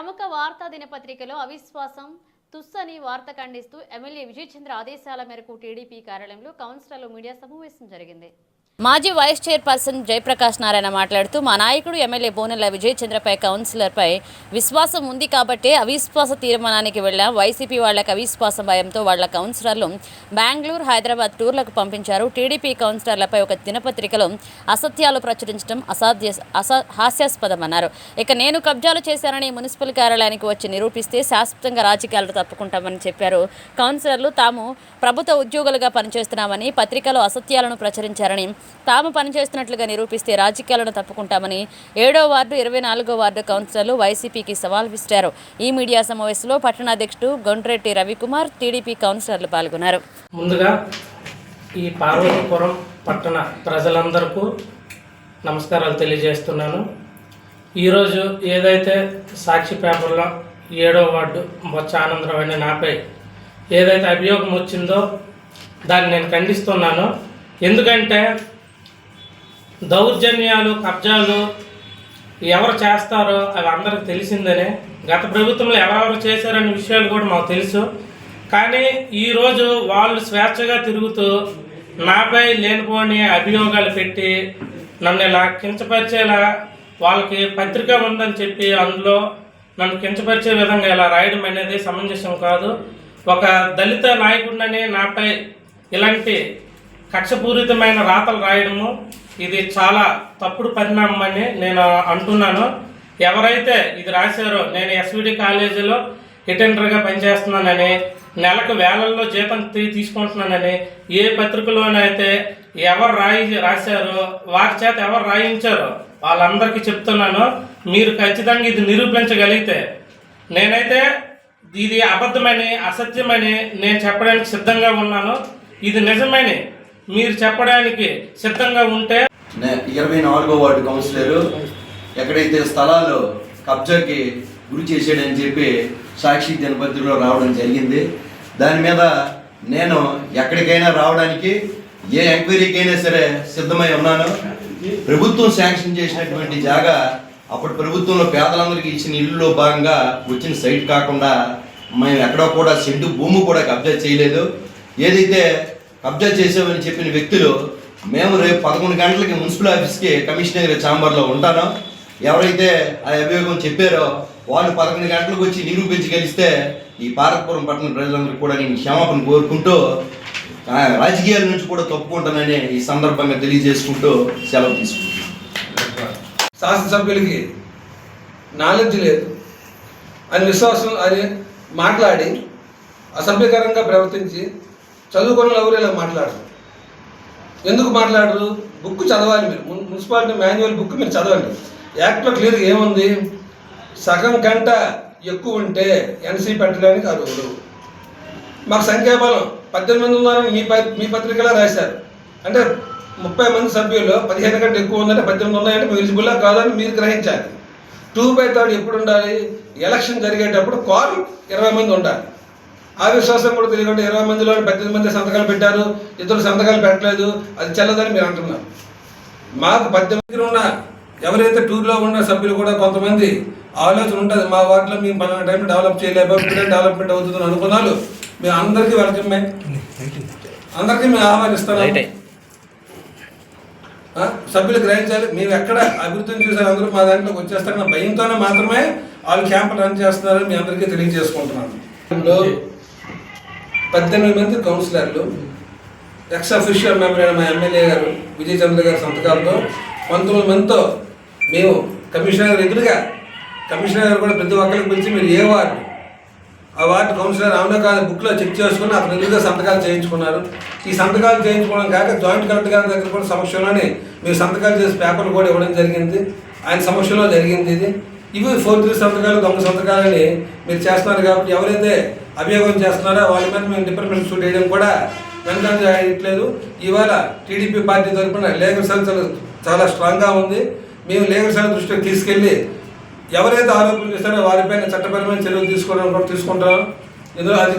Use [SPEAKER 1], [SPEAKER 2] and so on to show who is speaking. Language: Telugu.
[SPEAKER 1] ప్రముఖ వార్తా దినపత్రికలో అవిశ్వాసం తుస్సని వార్త ఖండిస్తూ ఎమ్మెల్యే విజయచంద్ర ఆదేశాల మేరకు టీడీపీ కార్యాలయంలో కౌన్సిలర్లు మీడియా సమావేశం జరిగింది. మాజీ వైస్ చైర్పర్సన్ జయప్రకాష్ నారాయణ మాట్లాడుతూ మా నాయకుడు ఎమ్మెల్యే బోనెల విజయ్ చంద్రపై కౌన్సిలర్పై విశ్వాసం ఉంది కాబట్టే అవిశ్వాస తీర్మానానికి వెళ్ళాం వైసీపీ వాళ్ళకి అవిశ్వాస భయంతో వాళ్ళ కౌన్సిలర్లు బెంగళూరు హైదరాబాద్ టూర్లకు పంపించారు. టీడీపీ కౌన్సిలర్లపై ఒక దినపత్రికలో అసత్యాలు ప్రచురించడం అసాధ్య అస హాస్యాస్పదమన్నారు. ఇక నేను కబ్జాలు చేశానని మున్సిపల్ కార్యాలయానికి వచ్చి నిరూపిస్తే శాశ్వతంగా రాజకీయాలు తప్పుకుంటామని చెప్పారు. కౌన్సిలర్లు తాము ప్రభుత్వ ఉద్యోగులుగా పనిచేస్తున్నామని పత్రికలో అసత్యాలను ప్రచురించారని తాము పనిచేస్తున్నట్లుగా నిరూపిస్తే రాజకీయాలను తప్పుకుంటామని ఏడో వార్డు ఇరవై నాలుగో వార్డు కౌన్సిలర్లు వైసీపీకి సవాల్ విసిరారు. ఈ మీడియా సమావేశంలో పట్టణాధ్యక్షుడు గొండ్రెడ్డి రవికుమార్ టీడీపీ కౌన్సిలర్లు పాల్గొన్నారు.
[SPEAKER 2] ముందుగా ఈ పార్వతీపురం పట్టణ ప్రజలందరికీ నమస్కారాలు తెలియజేస్తున్నాను. ఈరోజు ఏదైతే సాక్షి పేపర్లో ఏడో వార్డు బొచ్చ ఆనందరావు అనే నాపై ఏదైతే అభియోగం వచ్చిందో దాన్ని నేను ఖండిస్తున్నాను. ఎందుకంటే దౌర్జన్యాలు కబ్జాలు ఎవరు చేస్తారో అవి అందరికి తెలిసిందనే. గత ప్రభుత్వంలో ఎవరెవరు చేశారనే విషయాలు కూడా మాకు తెలుసు. కానీ ఈరోజు వాళ్ళు స్వేచ్ఛగా తిరుగుతూ నాపై లేనిపోని అభియోగాలు పెట్టి నన్ను ఇలా కించపరిచేలా వాళ్ళకి పత్రిక ఉందని చెప్పి అందులో నన్ను కించపరిచే విధంగా ఇలా రాయడం అనేది సమంజసం కాదు. ఒక దళిత నాయకుడిని నాపై ఇలాంటి కక్షపూరితమైన రాతలు రాయడము ఇది చాలా తప్పుడు పరిణామం అని నేను అంటున్నాను. ఎవరైతే ఇది రాశారో నేను ఎస్విడి కాలేజీలో అటెండర్గా పనిచేస్తున్నానని నెలకు వేలల్లో జీతం తీ- తీసుకుంటున్నానని ఏ పత్రికలోనైతే ఎవరు రాయి రాశారో వారి చేత ఎవరు రాయించారో వాళ్ళందరికీ చెప్తున్నాను. మీరు ఖచ్చితంగా ఇది నిరూపించగలిగితే నేనైతే ఇది అబద్ధమని అసత్యమని నేను చెప్పడానికి సిద్ధంగా ఉన్నాను. ఇది నిజమని మీరు చెప్పడానికి సిద్ధంగా ఉంటే
[SPEAKER 3] ఇరవై నాలుగో వార్డు కౌన్సిలర్ ఎక్కడైతే స్థలాలు కబ్జాకి గురి చేసాడని చెప్పి సాక్షి దినపత్రిలో రావడం జరిగింది. దాని మీద నేను ఎక్కడికైనా రావడానికి ఏ ఎంక్వైరీకైనా సరే సిద్ధమై ఉన్నాను. ప్రభుత్వం శాంక్షన్ చేసినటువంటి జాగా అప్పుడు ప్రభుత్వంలో పేదలందరికీ ఇచ్చిన ఇల్లులో భాగంగా వచ్చిన సైట్ కాకుండా మేము ఎక్కడో కూడా సెంటు భూమి కూడా కబ్జా చేయలేదు. ఏదైతే కబ్జా చేసామని చెప్పిన వ్యక్తులు మేము రేపు పదకొండు గంటలకి మున్సిపల్ ఆఫీస్కి కమిషనర్ ఛాంబర్లో ఉంటాను. ఎవరైతే ఆ అభియోగం చెప్పారో వాళ్ళు పదకొండు గంటలకు వచ్చి నిరూపించగలిస్తే ఈ పార్వతపురం పట్టణ ప్రజలందరూ కూడా నేను క్షమాపణ కోరుకుంటూ ఆ, రాజకీయాల నుంచి కూడా తప్పుకుంటానని ఈ సందర్భంగా తెలియజేసుకుంటూ సెలవు తీసుకుంటున్నాను.
[SPEAKER 4] శాసనసభ్యులకి నాలెడ్జ్ లేదు. అని విశ్వాసం అని మాట్లాడి అసభ్యకరంగా ప్రవర్తించి చదువుకున్న ఎవరు ఇలా మాట్లాడరు. ఎందుకు మాట్లాడరు? బుక్ చదవాలి మీరు. మున్సిపాలిటీ మాన్యువల్ బుక్ మీరు చదవండి. యాక్ట్లో క్లియర్గా ఏముంది? సగం గంట ఎక్కువ ఉంటే ఎన్సీ పెట్టడానికి అర్హుడు. మాకు సంఖ్యాబలం. పద్దెనిమిది మంది ఉన్నారని మీ ప- మీ పత్రికలో రాశారు. అంటే ముప్పై మంది సభ్యులు పదిహేను కంటే ఎక్కువ ఉందంటే పద్దెనిమిది ఉన్నాయంటే మీకు ఎలిజిబుల్లా కాదని మీరు గ్రహించాలి. టూ బై థర్డ్ ఎప్పుడు ఉండాలి? ఎలక్షన్ జరిగేటప్పుడు కాల్ ఇరవై మంది ఉండాలి. ఆ విశ్వాసం కూడా తెలియకుండా ఇరవై మందిలో పద్దెనిమిది మంది సంతకాలు పెట్టారు. ఇద్దరు సంతకాలు పెట్టలేదు. అది చెల్లదని మీరు అంటున్నారు. మాకు పద్దెనిమిది ఉన్న ఎవరైతే టూర్లో ఉన్న సభ్యులు కూడా కొంతమంది ఆలోచన ఉంటుంది మా వార్డులో మేము పలానా టైం డెవలప్ చేయలేము ఇప్పుడే డెవలప్మెంట్ అవుతుందని అనుకున్నాను మేము అందరికీ వెల్కమ్ అందరికీ మేము ఆహ్వానిస్తున్నాం సభ్యులు గ్రహించాలి. మేము ఎక్కడ అభివృద్ధిని చూసారు అందరూ మా దాంట్లోకి వచ్చేస్తారన్న భయంతోనే మాత్రమే వాళ్ళు క్యాంప్ రన్ చేస్తున్నారని మీ అందరికీ తెలియజేసుకుంటున్నాను. పద్దెనిమిది మంది కౌన్సిలర్లు ఎక్స్ అఫీషియల్ మెంబర్ అయిన మా ఎమ్మెల్యే గారు విజయ్ చంద్ర గారి సంతకాలతో పంతొమ్మిది మందితో మేము కమిషనర్ ఎదురుగా కమిషనర్ గారు కూడా ప్రతి ఒక్కరికి పిలిచి మీరు ఏ వార్డు ఆ వార్డు కౌన్సిలర్ అవునో కాదు బుక్లో చెక్ చేసుకుని అతను ఎదురుగా సంతకాలు చేయించుకున్నారు. ఈ సంతకాలు చేయించుకోవడం కాక జాయింట్ కలెక్టర్ గారి దగ్గర కూడా సమక్షంలోనే మీరు సంతకాలు చేసి పేపర్లు కూడా ఇవ్వడం జరిగింది. ఆయన సమక్షంలో జరిగింది ఇది. ఇవి ఫోర్ త్రీ సంతకాలు దొంగ సంతకాలని మీరు చేస్తున్నారు కాబట్టి ఎవరైతే అభియోగం చేస్తున్నారో? వాళ్ళ మీద మేము డిపార్ట్మెంట్ షూట్ వేయడం కూడా వెనకాల చేయట్లేదు ఇవాళ టీడీపీ పార్టీ తరఫున లీగల్ సెల్ చాలా స్ట్రాంగ్గా ఉంది. మేము లీగల్ సెల్ దృష్టికి తీసుకెళ్ళి ఎవరైతే ఆరోపణలు చేస్తారో వారిపైన చట్టపరమైన చర్యలు తీసుకోవడం కూడా తీసుకుంటాం ఇందులో అది